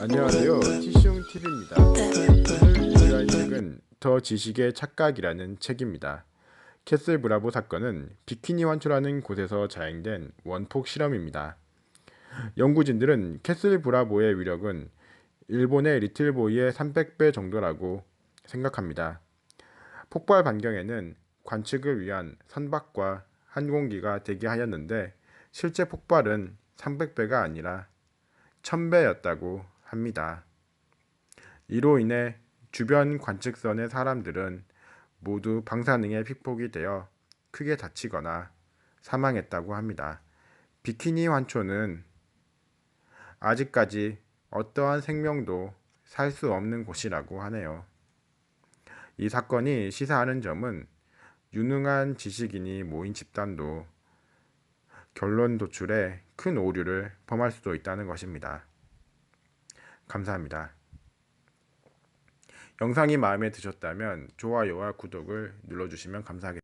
안녕하세요. 티숑 TV입니다. 오늘 리뷰할 책은 더 지식의 착각이라는 책입니다. 캐슬 브라보 사건은 비키니 완초라는 곳에서 자행된 원폭 실험입니다. 연구진들은 캐슬 브라보의 위력은 일본의 리틀보이의 300배 정도라고 생각합니다. 폭발 반경에는 관측을 위한 선박과 항공기가 대기하였는데 실제 폭발은 300배가 아니라 1000배였다고 합니다. 이로 인해 주변 관측선의 사람들은 모두 방사능에 픽폭이 되어 크게 다치거나 사망했다고 합니다. 비키니 환초는 아직까지 어떠한 생명도 살 수 없는 곳이라고 하네요. 이 사건이 시사하는 점은 유능한 지식인이 모인 집단도 결론 도출에 큰 오류를 범할 수도 있다는 것입니다. 감사합니다. 영상이 마음에 드셨다면 좋아요와 구독을 눌러주시면 감사하겠습니다.